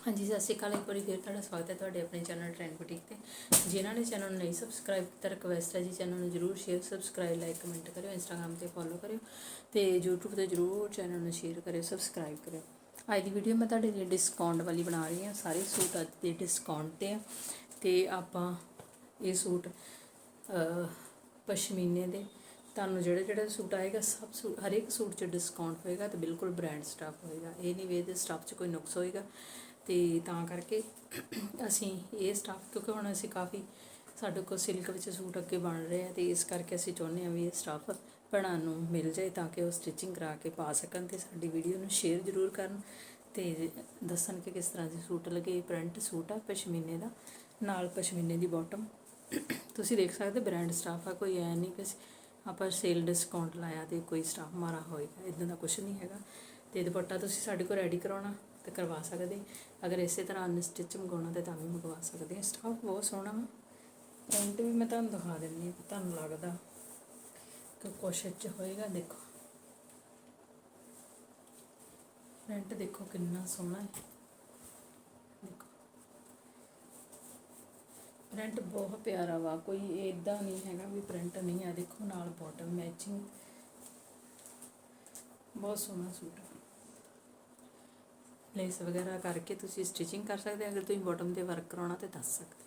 ਹਾਂਜੀ, ਸਤਿ ਸ਼੍ਰੀ ਅਕਾਲ। ਇੱਕ ਵਾਰੀ ਫਿਰ ਤੁਹਾਡਾ ਸਵਾਗਤ ਹੈ ਤੁਹਾਡੇ ਆਪਣੇ ਚੈਨਲ ਟ੍ਰੈਂਡ ਬੁਟੀਕ ਤੇ। ਜਿਨ੍ਹਾਂ ਨੇ ਚੈਨਲ ਨੂੰ ਨਹੀਂ ਸਬਸਕ੍ਰਾਈਬ ਕੀਤਾ ਰਿਕਵੈਸਟ ਹੈ ਜੀ, ਚੈਨਲ ਨੂੰ ਜਰੂਰ ਸ਼ੇਅਰ ਸਬਸਕ੍ਰਾਈਬ ਲਾਈਕ ਕਮੈਂਟ ਕਰਿਓ ਇੰਸਟਾਗ੍ਰam ਤੇ ਫੋਲੋ ਕਰਿਓ ਤੇ YouTube ਤੇ ਜਰੂਰ ਚੈਨਲ ਨੂੰ ਸ਼ੇਅਰ ਕਰਿਓ ਸਬਸਕ੍ਰਾਈਬ ਕਰਿਓ। ਅੱਜ ਦੀ ਵੀਡੀਓ ਮੈਂ ਤੁਹਾਡੇ ਲਈ ਡਿਸਕਾਊਂਟ ਵਾਲੀ ਬਣਾ ਰਹੀ ਹਾਂ। ਸਾਰੇ ਸੂਟ ਅੱਜ ਦੇ ਡਿਸਕਾਊਂਟ ਤੇ ਆ ਤੇ ਆਪਾਂ ਇਹ ਸੂਟ ਪਸ਼ਮੀਨੇ ਦੇ। ਤੁਹਾਨੂੰ ਜਿਹੜੇ ਜਿਹੜੇ ਸੂਟ ਆਏਗਾ, ਸਭ ਸੂਟ ਹਰ ਇੱਕ ਸੂਟ 'ਚ ਡਿਸਕਾਊਂਟ ਹੋਏਗਾ ਤੇ ਬਿਲਕੁਲ ਬ੍ਰਾਂਡ ਸਟਾਫ ਹੋਏਗਾ। ਇਹ ਨਹੀਂ ਵੀ ਇਹਦੇ ਸਟਾਫ 'ਚ ਕੋਈ ਨੁਕਸ ਹੋਏਗਾ। ਤੇ ਤਾਂ ਕਰਕੇ ਅਸੀਂ ਇਹ ਸਟਾਫ ਕਿਉਂਕਿ ਹੁਣ ਅਸੀਂ ਕਾਫੀ ਸਾਡੇ ਕੋਲ ਸਿਲਕ ਵਿੱਚ ਸੂਟ ਅੱਗੇ ਬਣ ਰਹੇ ਆ ਤੇ ਇਸ ਕਰਕੇ ਅਸੀਂ ਚਾਹੁੰਦੇ ਹਾਂ ਵੀ ਇਹ ਸਟਾਫ ਭੈਣਾਂ ਨੂੰ ਮਿਲ ਜਾਏ ਤਾਂ ਕਿ ਉਹ ਸਟਿਚਿੰਗ ਕਰਾ ਕੇ ਪਾ ਸਕਣ ਤੇ ਸਾਡੀ ਵੀਡੀਓ ਨੂੰ ਸ਼ੇਅਰ ਜ਼ਰੂਰ ਕਰਨ ਤੇ ਦੱਸਣ ਕਿ ਕਿਸ ਤਰ੍ਹਾਂ ਦੇ ਸੂਟ ਲੱਗੇ ਪ੍ਰਿੰਟ ਸੂਟ ਆ ਪਸ਼ਮੀਨੇ ਦਾ, ਨਾਲ ਪਸ਼ਮੀਨੇ ਦੀ ਬਾਟਮ ਤੁਸੀਂ ਦੇਖ ਸਕਦੇ ਬ੍ਰਾਂਡ ਸਟਾਫ ਆ, ਕੋਈ ਐ ਨਹੀਂ ਕਿ ਆਪਾਂ ਸੇਲ ਡਿਸਕਾਊਂਟ ਲਾਇਆ ਤੇ ਕੋਈ ਸਟਾਫ ਮਾਰਾ ਹੋਏਗਾ ਇਦਾਂ ਦਾ ਕੁਝ ਨਹੀਂ ਹੈਗਾ। ਤੇ ਦੁਪੱਟਾ ਤੁਸੀਂ ਸਾਡੇ ਕੋਲ ਰੈਡੀ ਕਰਾਉਣਾ। ਤੇ ਕਰਵਾ ਸਕਦੇ। ਅਗਰ ਇਸੇ ਤਰ੍ਹਾਂ ਅਨਸਟਿਚ ਮੰਗਵਾਉਣਾ ਤੇ ਤਾਂ ਵੀ ਮੰਗਵਾ ਸਕਦੇ ਆ। ਸਟਾਫ ਬਹੁਤ ਸੋਹਣਾ ਵਾ। ਪ੍ਰਿੰਟ ਵੀ ਮੈਂ ਤੁਹਾਨੂੰ ਦਿਖਾ ਦਿੰਦੀ ਹਾਂ, ਤੁਹਾਨੂੰ ਲੱਗਦਾ। ਕਿ ਕੋਸ਼ਿਸ਼ ਚ ਹੋਏਗਾ, ਦੇਖੋ। ਪ੍ਰਿੰਟ ਦੇਖੋ ਕਿੰਨਾ ਸੋਹਣਾ ਹੈ। ਦੇਖੋ। ਪ੍ਰਿੰਟ ਬਹੁਤ ਪਿਆਰਾ ਵਾ। ਕੋਈ ਇਦਾਂ ਨਹੀਂ ਹੈਗਾ ਵੀ ਪ੍ਰਿੰਟ ਨਹੀਂ ਆ। ਦੇਖੋ, ਨਾਲ ਬਾਟਮ ਮੈਚਿੰਗ ਬਹੁਤ ਸੋਹਣਾ ਸੂਟ ਆ। ਲੇਸ ਵਗੈਰਾ ਕਰਕੇ ਤੁਸੀਂ ਸਟਿਚਿੰਗ ਕਰ ਸਕਦੇ ਹੋ। ਅਗਰ ਤੁਸੀਂ ਬਾਟਮ ਤੇ ਵਰਕ ਕਰਾਉਣਾ ਤੇ ਦੱਸ ਸਕਦੇ ਹੋ।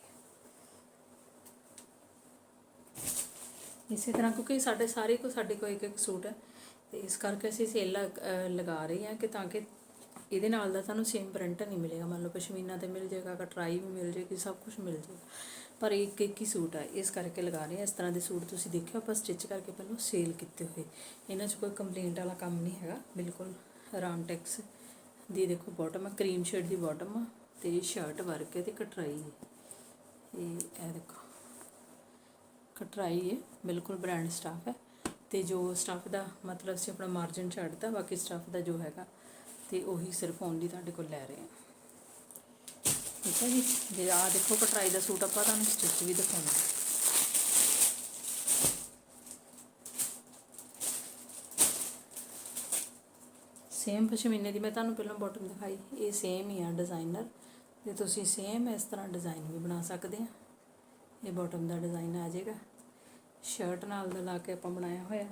ਇਸੇ ਤਰ੍ਹਾਂ ਕਿਉਂਕਿ ਸਾਡੇ ਸਾਰੇ ਕੋ ਸਾਡੇ ਕੋਲ ਇੱਕ ਇੱਕ ਸੂਟ ਹੈ। ਤੇ ਇਸ ਕਰਕੇ ਅਸੀਂ ਸੇਲ ਲਗਾ ਰਹੇ ਹਾਂ ਕਿ ਤਾਂ ਕਿ ਇਹਦੇ ਨਾਲ ਦਾ ਤੁਹਾਨੂੰ ਸੇਮ ਪ੍ਰਿੰਟ ਨਹੀਂ ਮਿਲੇਗਾ। ਮੰਨ ਲਓ ਪਸ਼ਮੀਨਾ ਤੇ ਮਿਲ ਜਾਏਗਾ ਕਟਰਾਈ ਵੀ ਮਿਲ ਜਾਏਗੀ, ਸਭ ਕੁਝ ਮਿਲ ਜਾਏਗਾ। ਪਰ ਇੱਕ ਇੱਕ ਹੀ ਸੂਟ ਹੈ। ਇਸ ਕਰਕੇ ਲਗਾ ਰਹੇ ਹਾਂ। ਇਸ ਤਰ੍ਹਾਂ ਦੇ ਸੂਟ ਤੁਸੀਂ ਦੇਖਿਓ, ਆਪਾਂ ਸਟਿਚ ਕਰਕੇ ਪਹਿਲਾਂ ਸੇਲ ਕੀਤੇ ਹੋਏ। ਇਹਨਾਂ 'ਚ ਕੋਈ ਕੰਪਲੇਂਟ ਵਾਲਾ ਕੰਮ ਨਹੀਂ ਹੈਗਾ। ਬਿਲਕੁਲ ਰਾਮਟੈਕਸ ਦੀ ਦੇਖੋ ਬਾਟਮ ਆ ਕਰੀਮ ਸ਼ੇਡ ਦੀ ਬਾਟਮ ਆ ਤੇ ਸ਼ਰਟ ਵਰਕ ਹੈ ਤੇ ਕਟਰਾਈ ਹੈ। ਇਹ ਇਹ ਦੇਖੋ, ਕਟਰਾਈ ਹੈ, ਬਿਲਕੁਲ ਬ੍ਰਾਂਡ ਸਟਾਫ ਹੈ। ਤੇ ਜੋ ਸਟਾਫ ਦਾ ਮਤਲਬ ਅਸੀਂ ਆਪਣਾ ਮਾਰਜਨ ਛੱਡਤਾ ਬਾਕੀ ਸਟਾਫ ਦਾ ਜੋ ਹੈਗਾ, ਤੇ ਉਹੀ ਸਿਰਫ ਓਨਲੀ ਤੁਹਾਡੇ ਕੋਲ ਲੈ ਰਹੇ ਹਾਂ। ਠੀਕ ਹੈ ਜੀ? ਜੇ ਆ ਦੇਖੋ ਕਟਰਾਈ ਦਾ ਸੂਟ ਆਪਾਂ ਤੁਹਾਨੂੰ ਸਟਿਚ ਵੀ ਦਿਖਾਉਣਾ ਸੇਮ ਪਸ਼ਮੀਨੇ ਦੀ ਮੈਂ ਤੁਹਾਨੂੰ ਪਹਿਲਾਂ ਬਾਟਮ ਦਿਖਾਈ। ਇਹ ਸੇਮ ਹੀ ਆ ਡਿਜ਼ਾਈਨਰ ਤੇ ਤੁਸੀਂ ਸੇਮ ਇਸ ਤਰ੍ਹਾਂ ਡਿਜ਼ਾਈਨ ਵੀ ਬਣਾ ਸਕਦੇ ਆ। ਇਹ ਬਾਟਮ ਦਾ ਡਿਜ਼ਾਈਨ ਆ ਜਾਏਗਾ। ਸ਼ਰਟ ਨਾਲ ਦਾ ਲਾ ਕੇ ਆਪਾਂ ਬਣਾਇਆ ਹੋਇਆ।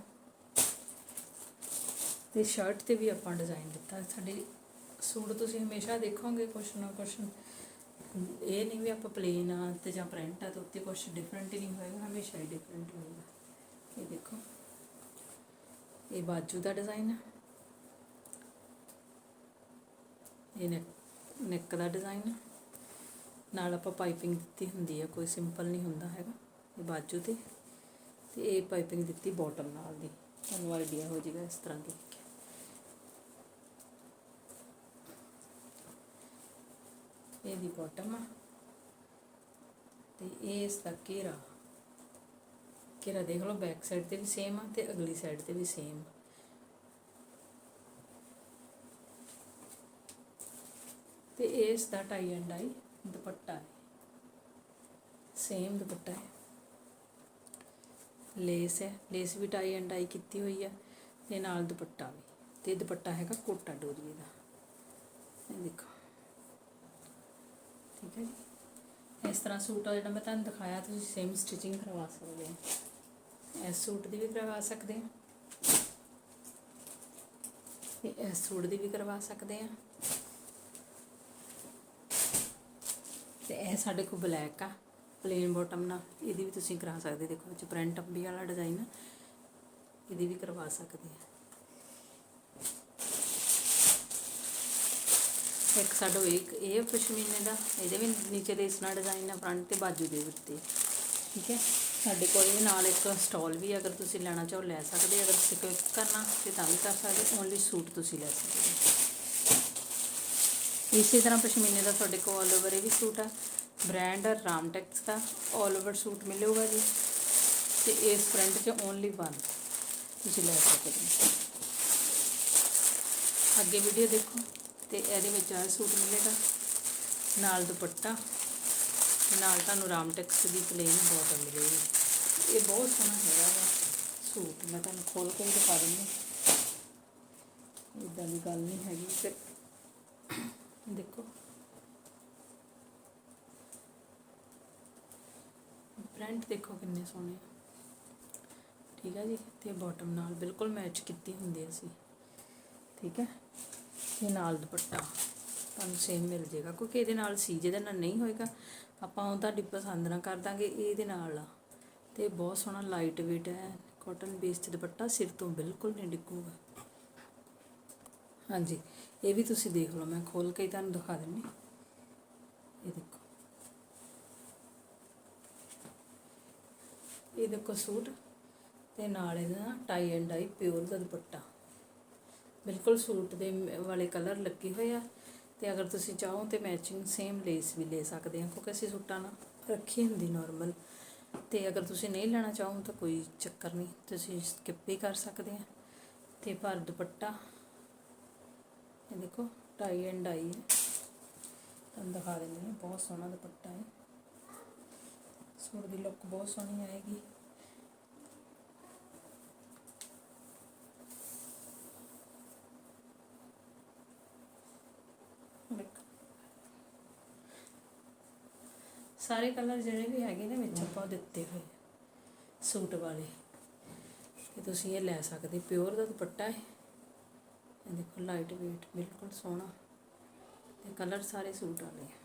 ਤੇ ਸ਼ਰਟ ਤੇ ਵੀ ਆਪਾਂ ਡਿਜ਼ਾਈਨ ਦਿੱਤਾ। ਸਾਡੇ ਸੂਟ ਤੁਸੀਂ ਹਮੇਸ਼ਾ ਦੇਖੋਗੇ ਕੁਛ ਨਾ ਕੁਛ। ਇਹ ਨਹੀਂ ਵੀ ਆਪਾਂ ਪਲੇਨ ਆ ਤੇ ਜਾਂ ਪ੍ਰਿੰਟ ਆ ਤੇ ਉੱਤੇ ਕੁਛ ਡਿਫਰੈਂਟ ਹੀ ਨਹੀਂ ਹੋਏਗਾ, ਹਮੇਸ਼ਾ ਹੀ ਡਿਫਰੈਂਟ ਹੋਏਗਾ। ਇਹ ਦੇਖੋ। ਇਹ ਬਾਜੂ ਦਾ ਡਿਜ਼ਾਈਨ ਆ। ਇਹ ਨੈਕ ਨੈਕ ਦਾ ਡਿਜ਼ਾਈਨ ਨਾਲ ਆਪਾਂ ਪਾਈਪਿੰਗ ਦਿੱਤੀ ਹੁੰਦੀ ਹੈ, ਕੋਈ ਸਿੰਪਲ ਨਹੀਂ ਹੁੰਦਾ ਹੈਗਾ, ਇਹ ਬਾਜੂ ਤੇ। ਤੇ ਇਹ ਪਾਈਪਿੰਗ ਦਿੱਤੀ ਬਾਟਮ ਨਾਲ ਦੀ। ਤੁਹਾਨੂੰ ਆਈਡੀਆ ਹੋ ਜਾਏਗਾ ਇਸ ਤਰ੍ਹਾਂ ਦੀ ਇਹ ਦੀ ਬਾਟਮ ਆ। ਤੇ ਇਹ ਇਸ ਦਾ ਘੇਰਾ। ਘੇਰਾ ਦੇਖ ਲਓ, ਬੈਕ ਸਾਈਡ ਤੇ ਵੀ ਸੇਮ ਆ ਤੇ ਅਗਲੀ ਸਾਈਡ ਤੇ ਵੀ ਸੇਮ ਤੇ ਇਸ ਦਾ ਟਾਈ ਐਂਡ ਡਾਈ ਦੁਪੱਟਾ ਹੈ। ਸੇਮ ਦੁਪੱਟਾ ਹੈ। ਲੇਸ ਹੈ। ਲੇਸ ਵੀ ਟਾਈ ਐਂਡ ਡਾਈ ਕੀਤੀ ਹੋਈ ਹੈ ਤੇ ਨਾਲ ਦੁਪੱਟਾ ਵੀ। ਤੇ ਦੁਪੱਟਾ ਹੈਗਾ ਕੋਟਾ ਡੋਰੀਏ ਦਾ। ਇਹ ਦੇਖੋ। ਠੀਕ ਹੈ ਜੀ। ਇਸ ਤਰ੍ਹਾਂ ਸੂਟ ਆ ਜਿਹੜਾ ਮੈਂ ਤੁਹਾਨੂੰ ਦਿਖਾਇਆ, ਤੁਸੀਂ ਸੇਮ ਸਟਿਚਿੰਗ ਕਰਵਾ ਸਕਦੇ ਹੋ। ਇਸ ਸੂਟ ਦੀ ਵੀ ਕਰਵਾ ਸਕਦੇ ਹੋ। ਤੇ ਇਸ ਸੂਟ ਦੀ ਵੀ ਕਰਵਾ ਸਕਦੇ ਆ ਇਹ ਸਾਡੇ ਕੋਲ ਬਲੈਕ ਆ ਪਲੇਨ ਬਾਟਮ ਨਾਲ। ਇਹਦੀ ਵੀ ਤੁਸੀਂ ਕਰਾ ਸਕਦੇ, ਦੇਖੋ ਵਿੱਚ ਪ੍ਰਿੰਟ ਅੰਬੀ ਵਾਲਾ ਡਿਜ਼ਾਈਨ ਆ। ਇਹਦੀ ਵੀ ਕਰਵਾ ਸਕਦੇ ਆ। ਇੱਕ ਸਾਡਾ ਇੱਕ ਇਹ ਪਸ਼ਮੀਨੇ ਦਾ। ਇਹਦੇ ਵੀ ਨੀਚੇ ਦੇ ਇਸ ਨਾਲ ਡਿਜ਼ਾਈਨ ਆ ਫਰੰਟ ਤੇ ਬਾਜੂ ਦੇ ਉੱਤੇ। ਠੀਕ ਹੈ? ਸਾਡੇ ਕੋਲ ਇਹ ਨਾਲ ਇੱਕ ਸਟਾਲ ਵੀ ਅਗਰ ਤੁਸੀਂ ਲੈਣਾ ਚਾਹੋ ਲੈ ਸਕਦੇ ਅਗਰ ਤੁਸੀਂ ਕੋਈ ਕਰਨਾ, ਤੇ ਤਾਂ ਵੀ ਕਰ ਸਕਦੇ ਓਨਲੀ ਸੂਟ ਤੁਸੀਂ ਲੈ ਸਕਦੇ ਹੋ। ਇਸੇ ਤਰ੍ਹਾਂ ਪਸ਼ਮੀਨੇ ਦਾ ਤੁਹਾਡੇ ਕੋਲ ਆਲ ਓਵਰ ਇਹ ਵੀ ਸੂਟ ਆ। ਬ੍ਰਾਂਡ ਰਾਮਟੈਕਸ ਦਾ। ਆਲ ਓਵਰ ਸੂਟ ਮਿਲੇਗਾ ਜੀ। ਤੇ ਇਸ ਪ੍ਰਿੰਟ 'ਚ ਓਨਲੀ ਵਨ ਤੁਸੀਂ ਲੈ ਸਕਦੇ ਹੋ। ਅੱਗੇ ਵੀਡੀਓ ਦੇਖੋ ਤੇ ਇਹਦੇ ਵਿੱਚ ਆ ਸੂਟ ਮਿਲੇਗਾ। ਨਾਲ ਦੁਪੱਟਾ। ਨਾਲ ਤੁਹਾਨੂੰ ਰਾਮਟੈਕਸ ਦੀ ਪਲੇਨ ਬਾਟਮ ਮਿਲੇਗੀ। ਇਹ ਬਹੁਤ ਸੋਹਣਾ ਹੈਗਾ ਵਾ ਸੂਟ। ਮੈਂ ਤੁਹਾਨੂੰ ਖੋਲ ਕੇ ਵੀ ਦਿਖਾ ਦਿੰਦੀ ਇਦਾਂ ਦੀ ਗੱਲ ਨਹੀਂ ਹੈਗੀ। ਤੇ ਦੇਖੋ। ਪ੍ਰਿੰਟ ਦੇਖੋ ਕਿੰਨੇ ਸੋਹਣੇ। ਠੀਕ ਹੈ ਜੀ, ਤੇ ਬਾਟਮ ਨਾਲ ਬਿਲਕੁਲ ਮੈਚ ਕੀਤੀ ਹੁੰਦੀ ਹੈ ਸੀ ਠੀਕ ਹੈ ਤੇ ਨਾਲ ਦੁਪੱਟਾ। ਤੁਹਾਨੂੰ ਸੇਮ ਮਿਲ ਜਾਏਗਾ, ਕਿਉਂਕਿ ਇਹਦੇ ਨਾਲ ਸੀ, ਜਿਹਦੇ ਨਾਲ ਨਹੀਂ ਹੋਏਗਾ, ਆਪਾਂ ਉਹ ਤੁਹਾਡੀ ਪਸੰਦ ਨਾ ਕਰ ਦਾਂਗੇ, ਇਹਦੇ ਨਾਲ ਆ। ਤੇ ਬਹੁਤ ਸੋਹਣਾ ਲਾਈਟ ਵੇਟ ਹੈ ਕਾਟਨ ਬੇਸਡ ਦੁਪੱਟਾ ਸਿਰ ਤੋਂ ਬਿਲਕੁਲ ਨਹੀਂ ਡਿੱਗੂਗਾ। ਹਾਂਜੀ ਇਹ ਵੀ ਤੁਸੀਂ ਦੇਖ ਲਓ, ਮੈਂ ਖੋਲ ਕੇ ਹੀ ਤੁਹਾਨੂੰ ਦਿਖਾ ਦਿੰਨੀ ਇਹ ਦੇਖੋ। ਇਹ ਦੇਖੋ ਸੂਟ, ਤੇ ਨਾਲ ਇਹਦਾ ਟਾਈ ਐਂਡ ਡਾਈ ਪਿਓਰ ਦਾ ਦੁਪੱਟਾ। ਬਿਲਕੁਲ ਸੂਟ ਦੇ ਵਾਲੇ ਕਲਰ ਲੱਗੇ ਹੋਏ ਆ, ਤੇ ਅਗਰ ਤੁਸੀਂ ਚਾਹੋ ਤੇ ਮੈਚਿੰਗ ਸੇਮ ਲੇਸ ਵੀ ਲੈ ਸਕਦੇ ਆ, ਕਿਉਂਕਿ ਅਸੀਂ ਸੂਟਾਂ ਨਾਲ ਰੱਖੀ ਹੁੰਦੀ ਨਾਰਮਲ ਤੇ ਅਗਰ ਤੁਸੀਂ ਨਹੀਂ ਲੈਣਾ ਚਾਹੋ ਤਾਂ ਕੋਈ ਚੱਕਰ ਨਹੀਂ, ਤੁਸੀਂ ਸਕਿਪ ਵੀ ਕਰ ਸਕਦੇ ਆ। ਤੇ ਪਰ ਦੁਪੱਟਾ ਇਹ ਦੇਖੋ ਟਾਈ ਐਂਡ ਡਾਈ ਹੈ। ਤੁਹਾਨੂੰ ਦਿਖਾ ਦਿੰਦੀ ਹਾਂ, ਬਹੁਤ ਸੋਹਣਾ ਦੁਪੱਟਾ ਹੈ। ਸੂਟ ਦੀ ਲੁੱਕ ਬਹੁਤ ਸੋਹਣੀ ਆਏਗੀ। ਸਾਰੇ ਕਲਰ ਜਿਹੜੇ ਵੀ ਹੈਗੇ ਨੇ ਵਿੱਚ ਆਪਾਂ ਦਿੱਤੇ ਹੋਏ ਸੂਟ ਵਾਲੇ। ਤੇ ਤੁਸੀਂ ਇਹ ਲੈ ਸਕਦੇ, ਪਿਓਰ ਦਾ ਦੁਪੱਟਾ ਹੈ। ਇਹ ਦੇਖੋ ਲਾਈਟ weight ਬਿਲਕੁਲ ਸੋਹਣਾ। ਤੇ ਕਲਰ ਸਾਰੇ ਸੂਟ ਵਾਲੇ ਆ।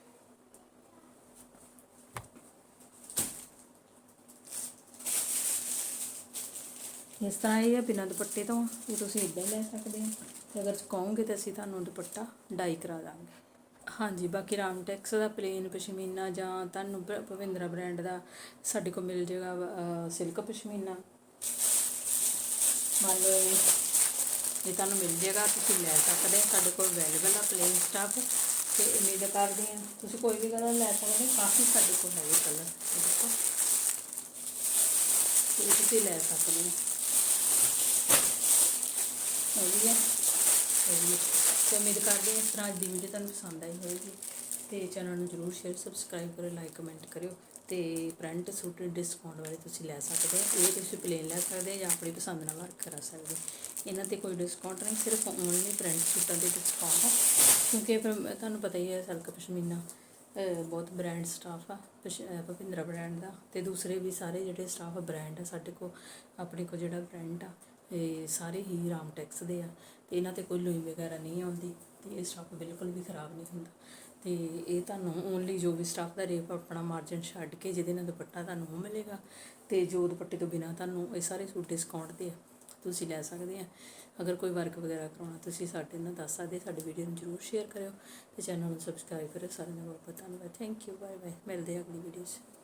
ਇਸ ਤਰ੍ਹਾਂ ਇਹ ਹੈ ਬਿਨਾਂ ਦੁਪੱਟੇ ਤੋਂ ਇਹ ਤੁਸੀਂ ਇਦਾਂ ਲੈ ਸਕਦੇ ਹੋ। ਤੇ ਅਗਰ ਕਹੋਗੇ ਤਾਂ ਅਸੀਂ ਤੁਹਾਨੂੰ ਦੁਪੱਟਾ ਡਾਈ ਕਰਾ ਦਾਂਗੇ। ਹਾਂਜੀ, ਬਾਕੀ ਰਾਮਟੈਕਸ ਦਾ ਪਲੇਨ ਪਸ਼ਮੀਨਾ ਜਾਂ ਤੁਹਾਨੂੰ ਭਵਿੰਦਰਾ ਬ੍ਰਾਂਡ ਦਾ ਸਾਡੇ ਕੋਲ ਮਿਲ ਜਾਏਗਾ ਸਿਲਕ ਪਸ਼ਮੀਨਾ। ਮੰਨ ਲਓ ਜੇ ਤੁਹਾਨੂੰ ਮਿਲ ਜਾਏਗਾ ਤੁਸੀਂ ਲੈ ਸਕਦੇ ਹੋ। ਸਾਡੇ ਕੋਲ ਅਵੇਲੇਬਲ ਆ ਪਲੇਨ ਸਟਾਫ ਤੇ ਉਮੀਦ ਕਰਦੇ ਹਾਂ ਤੁਸੀਂ ਕੋਈ ਵੀ ਕਲਰ ਲੈ ਸਕਦੇ ਕਾਫੀ ਸਾਡੇ ਕੋਲ ਹੈਗੇ ਕਲਰ, ਦੇਖੋ। ਤੇ ਤੁਸੀਂ ਲੈ ਸਕਦੇ ਹੋ। ਇਹ ਵੀ ਹੈ ਇਹ ਤੇ ਉਮੀਦ ਕਰਦੇ ਹਾਂ ਇਸ ਤਰ੍ਹਾਂ ਅੱਜ ਦੀ ਵੀਡੀਓ ਤੁਹਾਨੂੰ ਪਸੰਦ ਆਈ ਹੋਵੇਗੀ। ਤੇ ਚੈਨਲ ਨੂੰ ਜਰੂਰ ਸ਼ੇਅਰ ਸਬਸਕ੍ਰਾਈਬ ਕਰੋ ਲਾਈਕ ਕਮੈਂਟ ਕਰਿਓ। ਤੇ ਪ੍ਰਿੰਟ ਸੂਟ ਡਿਸਕਾਊਂਟ ਵਾਲੇ ਤੁਸੀਂ ਲੈ ਸਕਦੇ ਹੋ, ਇਹ ਤੁਸੀਂ ਪਲੇਨ ਲੈ ਸਕਦੇ ਜਾਂ ਆਪਣੀ ਪਸੰਦ ਨਾਲ ਵਰਕ ਕਰਾ ਸਕਦੇ ਇਹਨਾਂ ਤੇ ਕੋਈ ਡਿਸਕਾਊਂਟ ਨਹੀਂ, ਸਿਰਫ ਓਨਲੀ ਪ੍ਰਿੰਟ ਸੂਟਾਂ ਦੇ ਡਿਸਕਾਊਂਟ ਆ। ਕਿਉਂਕਿ ਤੁਹਾਨੂੰ ਪਤਾ ਹੀ ਹੈ, ਸਲਕ ਪਸ਼ਮੀਨਾ ਬਹੁਤ ਬ੍ਰਾਂਡ ਸਟਾਫ ਆ, ਪਸ਼- ਅਹ ਭੁਪਿੰਦਰਾ ਬ੍ਰਾਂਡ ਦਾ ਤੇ ਦੂਸਰੇ ਵੀ ਸਾਰੇ ਜਿਹੜੇ ਸਟਾਫ ਬ੍ਰਾਂਡ ਆ, ਸਾਡੇ ਕੋਲ, ਆਪਣੇ ਕੋਲ ਜਿਹੜਾ ਬ੍ਰਾਂਡ ਆ, ਇਹ ਸਾਰੇ ਹੀ ਰਾਮਟੈਕਸ ਦੇ ਆ। ਤੇ ਇਹਨਾਂ ਤੇ ਕੋਈ ਲੋਈ ਵਗੈਰਾ ਨਹੀਂ ਆਉਂਦੀ ਤੇ ਇਹ ਸਟਾਫ ਬਿਲਕੁਲ ਵੀ ਖਰਾਬ ਨਹੀਂ ਹੁੰਦਾ। ਅਤੇ ਇਹ ਤੁਹਾਨੂੰ ਓਨਲੀ ਜੋ ਵੀ ਸਟਾਫ ਦਾ ਰੇਪ ਆਪਣਾ ਮਾਰਜਨ ਛੱਡ ਕੇ ਜਿਹਦੇ ਨਾਲ ਦੁਪੱਟਾ ਤੁਹਾਨੂੰ ਉਹ ਮਿਲੇਗਾ ਅਤੇ ਜੋ ਦੁਪੱਟੇ ਤੋਂ ਬਿਨਾ ਤੁਹਾਨੂੰ ਇਹ ਸਾਰੇ ਸੂਟ ਡਿਸਕਾਊਂਟ ਤੇ ਆ, ਤੁਸੀਂ ਲੈ ਸਕਦੇ ਆ। ਅਗਰ ਕੋਈ ਵਰਕ ਵਗੈਰਾ ਕਰਾਉਣਾ, ਤੁਸੀਂ ਸਾਡੇ ਨਾਲ ਦੱਸ ਸਕਦੇ ਸਾਡੀ ਵੀਡੀਓ ਨੂੰ ਜਰੂਰ ਸ਼ੇਅਰ ਕਰਿਓ ਤੇ ਚੈਨਲ ਨੂੰ ਸਬਸਕ੍ਰਾਈਬ ਕਰਿਓ। ਸਾਰਿਆਂ ਦਾ ਬਹੁਤ ਬਹੁਤ ਧੰਨਵਾਦ। ਥੈਂਕ ਯੂ ਬਾਏ ਬਾਏ ਮਿਲਦੇ ਆ ਅਗਲੀ ਵੀਡੀਓ 'ਚ।